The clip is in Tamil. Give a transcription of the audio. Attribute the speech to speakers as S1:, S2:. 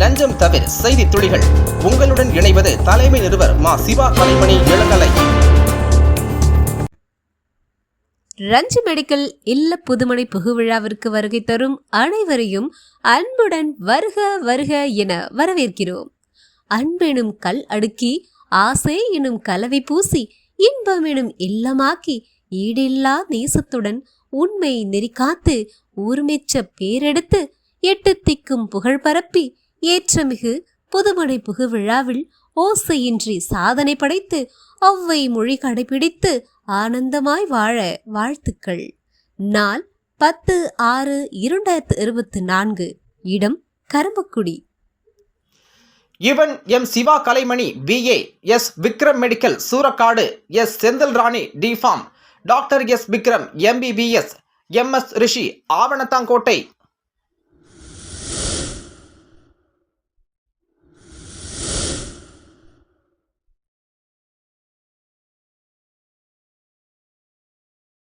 S1: லஞ்சம் தவிர செய்தி துளிகள். உங்களுடன் இணைவது தலைமை நிறுவர் மா சிவா கலைமணி இளங்கலை.
S2: ரஞ்சி மெடிக்கல் இல்ல புதுமனை புகுவிழாவிற்கு வருகை தரும் அனைவரையும் அன்புடன் வருக வருக என வரவேற்கிறோம். அன்பெனும் கல் அடுக்கி ஆசை எனும் கலவை பூசி இன்பம் எனும் இல்லமாக்கி ஈடில்லா நேசத்துடன் உண்மை நெறிக்காத்து ஊர்மெச்ச பேரெடுத்து எட்டு திக்கும் புகழ் பரப்பி ஏற்றமிகு புதுமனை புகுவிழாவில் ஓசையின்றி சாதனை படைத்து ஒவ்வை மொழி கடைபிடித்து ஆனந்தமாய் வாழ வாழ்த்துக்கள். நாள் பத்து ஆறு இரண்டாயிரத்து இருபத்தி நான்கு. இடம் கரும்பக்குடி.
S1: இவன் M Siva Kalaimani BA S. Vikram medical Soorakadu S. Senthil Rani D pharm doctor S. Vikram MBBS M. S. Rishi Avanathankottai